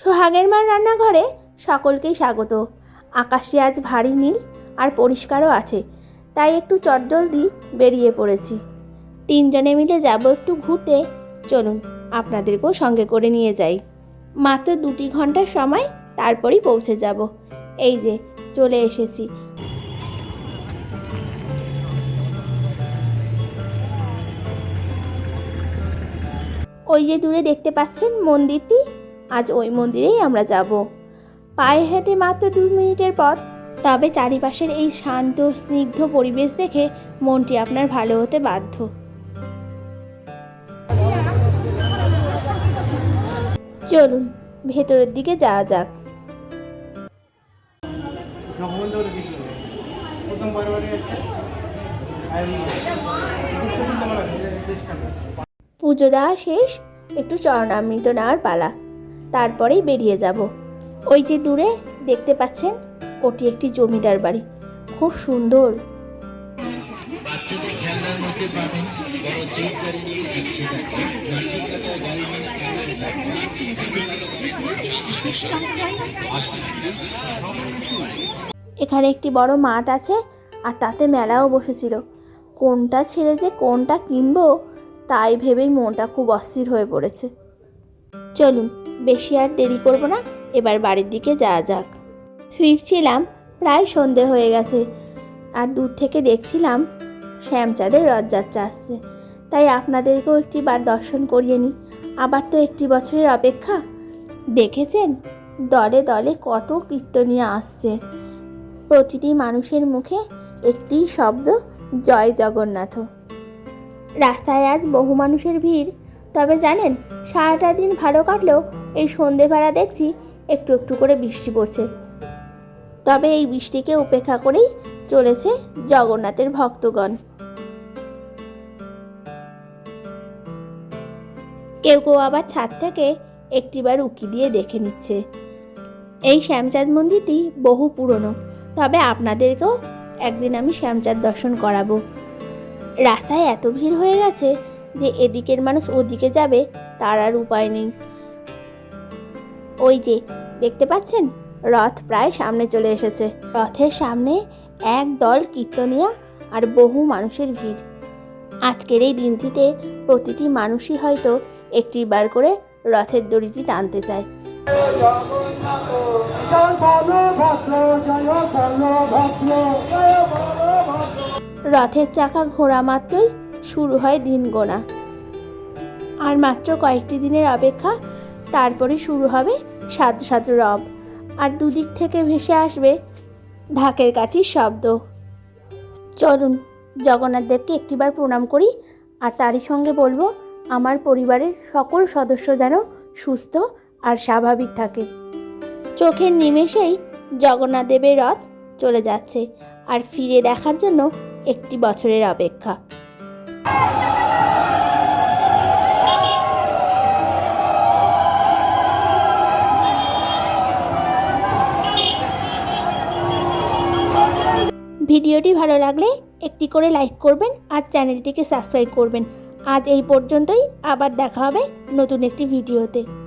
সোহাগের মার রান্নাঘরে সকলকেই স্বাগত। আকাশে আজ ভারী নীল আর পরিষ্কারও আছে, তাই একটু চটজলদি বেরিয়ে পড়েছি। তিনজনে মিলে যাব একটু ঘুরতে। চলুন, আপনাদেরকেও সঙ্গে করে নিয়ে যাই। মাত্র দুটি ঘণ্টার সময়, তারপরই পৌঁছে যাব। এই যে, চলে এসেছি। ওই যে দূরে দেখতে পাচ্ছেন মন্দিরটি? আজ ওই মন্দিরেই আমরা যাব। পায়ে হেঁটে মাত্র দু মিনিটের পথ, তবে চারিপাশের এই শান্ত, স্নিগ্ধ পরিবেশ দেখে মনটি আপনার ভালো হতে বাধ্য। চলুন, ভেতরের দিকে যাওয়া যাক। পুজো দেওয়া শেষ, একটু চরণামৃত নেওয়ার পালা। তারপরেই বেরিয়ে যাব। ওই যে দূরে দেখতে পাচ্ছেন ওটি একটি জমিদার বাড়ি। খুব সুন্দর। বাচ্চাদের খেলনার মধ্যে পাবেন বড় জিপ গাড়ি নিয়ে একশো টাকা মাটি কাটা গাড়ি নিয়ে এখানে একটি বড় মাঠ আছে আর তাতে মেলাও বসেছিল। কোনটা ছেড়ে যে কোনটা কিনবো তাই ভেবেই মনটা খুব অস্থির হয়ে পড়েছে। চলুন, বেশি আর দেরি করব না, এবার বাড়ির দিকে যাওয়া যাক। ফিরছিলাম, প্রায় সন্ধে হয়ে গেছে। আর দূর থেকে দেখছিলাম, শ্যামচাঁদের রথযাত্রা আসছে। তাই আপনাদেরকেও একটি বার দর্শন করিয়ে নিই। আবার তো একটি বছরের অপেক্ষা। দেখেছেন? দলে দলে কত কীর্তনিয়া আসছে। প্রতিটি মানুষের মুখে একটি শব্দ, জয় জগন্নাথ। রাস্তায় আজ বহু মানুষের ভিড়। তবে জানেন, সারাটা দিন ভালো কাটলেও এই সন্ধেবেলা দেখছি একটু একটু করে বৃষ্টি পড়ছে। তবে এই বৃষ্টিকে উপেক্ষা করেই চলেছে জগন্নাথের ভক্তগণ। কেউ কেউ আবার ছাদ থেকে একটিবার উকি দিয়ে দেখে নিচ্ছে। এই শ্যামচাঁদ মন্দিরটি বহু পুরনো, তবে আপনাদেরকেও একদিন আমি শ্যামচাঁদ দর্শন করাবো। রাস্তায় এত ভিড় হয়ে গেছে যে এদিকের মানুষ ওদিকে যাবে, তার আর উপায় নেই। ওই যে, দেখতে পাচ্ছেন? রথ প্রায় সামনে চলে এসেছে। রথের সামনে এক দল কীর্তনিয়া আর বহু মানুষের ভিড়। আজকের এই দিনটিতে প্রতিটি মানুষই হয়তো একটি বার করে রথের দড়িটি টানতে চায়। রথের চাকা ঘোরা মাত্রই শুরু হয় দিন গোনা। আর মাত্র কয়েকটি দিনের অপেক্ষা তারপরে শুরু হবে সাজু সাজু রব। আর দুদিক থেকে ভেসে আসবে ঢাকের কাঠির শব্দ। চলুন, জগন্নাথ দেবকে একটিবার প্রণাম করি, আর তারই সঙ্গে বলব, আমার পরিবারের সকল সদস্য যেন সুস্থ আর স্বাভাবিক থাকে। চোখের নিমেষেই জগন্নাথ দেবের রথ চলে যাচ্ছে, আর ফিরে দেখার জন্য একটি বছরের অপেক্ষা। ভিডিওটি ভালো লাগলে একটি করে লাইক করবেন আর চ্যানেলটিকে সাবস্ক্রাইব করবেন। আজ এই পর্যন্তই, আবার দেখা হবে নতুন একটি ভিডিওতে।